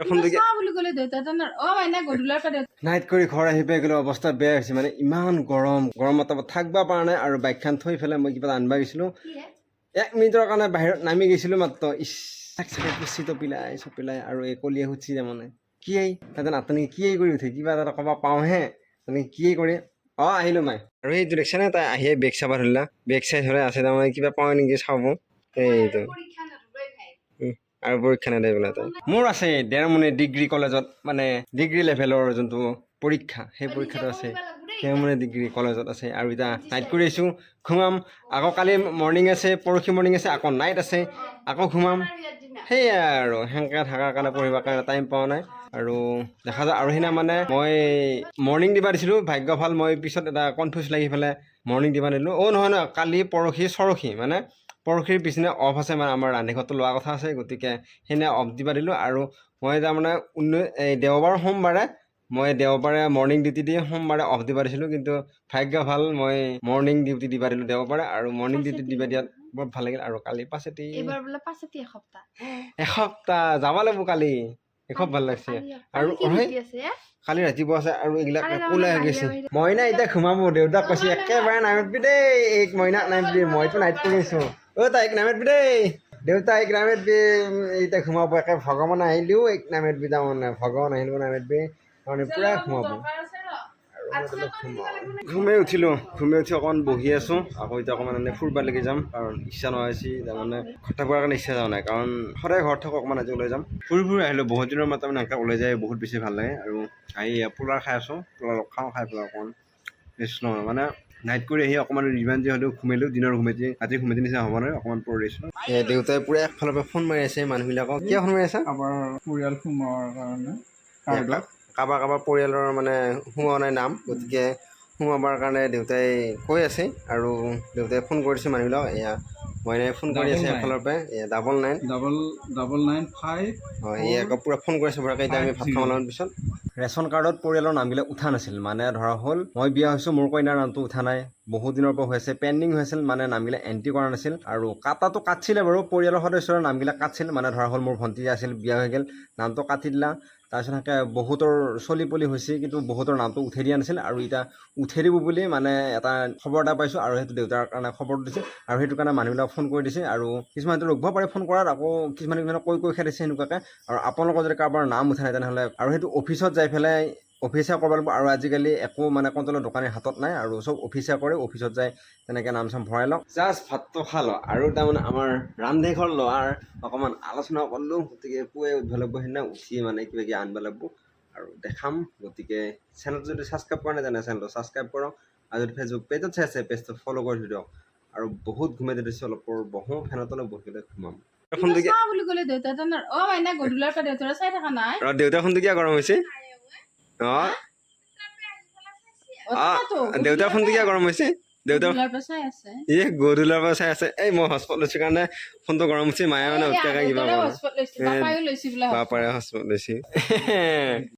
এখন দেখি নাইট কৰি ঘৰ আহি পাই গ'লো অৱস্থা বেয়া হৈছে মানে ইমান গৰম গৰমত থাকিব পৰা নাই আৰু বাইকখন থৈ পেলাই মই কিবা এটা আনিব গৈছিলোঁ। এক মিনিটৰ কাৰণে বাহিৰত নামি গৈছিলোঁ মাত্ৰ। ইচ চাক চাকে পুচি টপিলাই চপিলাই আৰু এই কলিয়ে সুধছি তাৰমানে কি আই তাতে নাটনি কি আই কৰি উঠে? কিবা এটা ক'ব পাওঁহে। তেনেকৈ কি কৰি? অঁ আহিলোঁ মাই। আৰু সেইটো দেখিছেনে তাই আহিয়ে বেগ চাব ধৰিলা। বেগ চাই ধৰে আছে তাৰমানে কিবা পাওঁ নেকি চাব। এইটো। আৰু নেদে বোলে তাই। মোৰ আছে ডেৰমুনি ডিগ্ৰী কলেজত মানে ডিগ্ৰী লেভেলৰ যোনটো পৰীক্ষা সেই পৰীক্ষাটো আছে। ডেৰমুনি ডিগ্ৰী কলেজত আছে আৰু এতিয়া নাইট কৰি আহিছোঁ ঘুমাম। আকৌ কালি মৰ্ণিং আছে পৰহি মৰ্ণিং আছে আকৌ নাইট আছে আকৌ ঘুমাম। সেয়াই আৰু সেনেকৈ থকাৰ কাৰণে পঢ়িবৰ কাৰণে টাইম পোৱা নাই। আৰু দেখা যায় আৰু সেইদিনা মানে মই মৰ্ণিং দিবা দিছিলোঁ ভাগ্য ভাল মই পিছত এটা কনফিউজ লাগি পেলাই মৰ্ণিং দিবা নিদিলোঁ। অ' নহয় নহয় কালি পৰহি চৰহি মানে পৰহিৰ পিছদিনা অফ আছে মানে আমাৰ ৰান্ধি লোৱা কথা আছে গতিকে সেইদিনা অফ দিবা দিলোঁ আৰু মই তাৰমানে ঊনৈছ এই দেওবাৰ সোমবাৰে মই দেওবাৰে মৰ্ণিং ডিউটি দি সোমবাৰে অফ দিবা দিছিলোঁ কিন্তু ভাগ্য ভালো মই মৰ্ণিং ডিউটি দিবা দিলোঁ দেওবাৰে আৰু মৰ্ণিং ডিউটি দিবা দিয়াত বৰ ভালো লাগিল আৰু কালি পাছতি এসপ্তাহ। যাব লাগিব কালি। খুব ভালো লাগছে। আৰু? কালি ৰাতিপুৱা আছে আৰু এইবিলাক ওলাই গৈছে মইনা এতিয়া ঘুমাব দেউতাক কৈছে একেবাৰে নামিবি দেই এইক মইনা নামিবি মইতো নাইট কৰি আছো। অ' তাইক নামিবি দেই দেউতা এইক নামিবি এতিয়া ঘুমাব একে ভগৱান আহিলেও এইক নামিবি তাৰমানে ভগৱান আহিলেও তাৰমানে পুৰা ঘুমাব আৰু মই তাতে ঘুমাওঁ। ঘুমাই উঠিলোঁ ঘুমাই উঠি অকণমান বহি আছোঁ। আকৌ এতিয়া অকণমান এনেই ফুৰিব লাগি যাম কাৰণ ইচ্ছা নোহোৱা হৈছে তাৰমানে ঘৰত থাকিবৰ কাৰণে ইচ্ছা যোৱা নাই কাৰণ সদায় ঘৰত থাকোঁ অকণমান আজি ওলাই যাম। ফুৰি ফুৰি আহিলোঁ বহুত দিনৰ মূৰত তাৰমানে এনেকৈ ওলাই যায় বহুত বেছি ভাল লাগে আৰু আহি পোলাৰ খাই আছোঁ পোলাৰ খাওঁ খাই পেলাই অকণমান ৰেষ্ট লওঁ মানে নাইট কৰি আহি অকণমান যিমান যি হ'লেও ঘুমিলোঁ দিনৰ ঘুমিতি ৰাতি ঘুমিতি নিচিনা হ'ব নহয় অকণমান পৰিছোঁ দেউতাই পূৰা একফালৰ পৰা ফোন মাৰি আছে মানুহবিলাকক। কিয় ফোন মাৰি আছে? আমাৰ পৰিয়াল সোমোৱাৰ কাৰণে কাৰোবাৰ কাৰোবাৰ পৰিয়ালৰ মানে সোমোৱা নাই নাম গতিকে সোমাবৰ কাৰণে দেউতাই কৈ আছে আৰু দেউতাই ফোন কৰিছে মানুহবিলাকক এয়া মইনাই ফোন কৰি আছে. এফালৰ পৰাই এয়া double nine double double nine five হয় এই আকৌ পূৰা ফোন কৰি আছে পূৰাকৈ এতিয়া আমি ভাত খাব অলপমান পিছত। ৰেচন কাৰ্ডত পৰিয়ালৰ নামবিলাক উঠা নাছিল। মানে ধৰা হ'ল মই বিয়া হৈছোঁ মোৰ কইনাৰ নামটো উঠা নাই। বহুত দিনৰ পৰা হৈ আছে। পেণ্ডিং হৈ আছিল মানে নামবিলাক এণ্ট্ৰি কৰা নাছিল। আৰু কাটাটো কাটছিলে বাৰু, পৰিয়ালৰ সদস্যৰ নামবিলাক কাটছিল মানে ধৰা হ'ল মোৰ ভণ্টি আছিল, বিয়া হৈ গ'ল, নামটো কাটি দিলা। তাৰপিছত সেনেকৈ বহুতৰ চলি পলি হৈছে, কিন্তু বহুতৰ নামটো উঠাই দিয়া নাছিল। আৰু এতিয়া উঠাই দিব বুলি মানে এটা খবৰ এটা পাইছোঁ, আৰু সেইটো দেউতাৰ কাৰণে খবৰটো দিছে। আৰু সেইটো কাৰণে মানুহবিলাক ফোন কৰি দিছে। আৰু কিছুমানেতো ৰখিব পাৰে ফোন কৰাত, আকৌ কিছুমানে কিছুমানে কৈ কৈ খাই দিছে সেনেকুৱাকৈ। আৰু আপোনালোকৰ যদি কাৰোবাৰ নাম উঠা নাই তেনেহ'লে, আৰু সেইটো অফিচত যাই পেলাই অফিচে কৰিব লাগিব আৰু আজিকালি একো মানে কণ্ট্ৰলৰ দোকানী হাতত নাই আৰু চব অফিচে কৰে অফিচত যায় তেনেকৈ নাম চাম ভৰাই লওক জাষ্ট ভাতটো খাই লওঁ আৰু তাৰমানে আমাৰ ৰান্ধে ঘৰ লোৱাৰ অকণমান আলোচনা কৰিলোঁ গতিকে পুৱাই উঠিব লাগিব সেইদিনা উঠি মানে কিবা কিবি আনিব লাগিব আৰু দেখাম গতিকে চেনেলটো যদি ছাবস্ক্ৰাইব কৰা নাই তেনে চেনেলটো ছাবস্ক্ৰাইব কৰক আৰু যদি ফেচবুক পেজত চাই আছে পেজটো ফ'ল' কৰি থৈ দিয়ক আৰু বহুত ঘুমাই দিছোঁ অলপ বহোঁ ফেনৰ তলত বহি পেলাই ঘুমাম। দেউতা গৰম হৈছে? দেউতাৰ ফোনটো কিয় গৰম হৈছে? দেউতাৰ এই গধূলাৰ পৰা চাই আছে। এই মই হস্পট লৈছো কাৰণে ফোনটো গৰম হৈছে মায়ে মানে উৎকাকৈ কিবা বাপাৰে হস্পট লৈছে।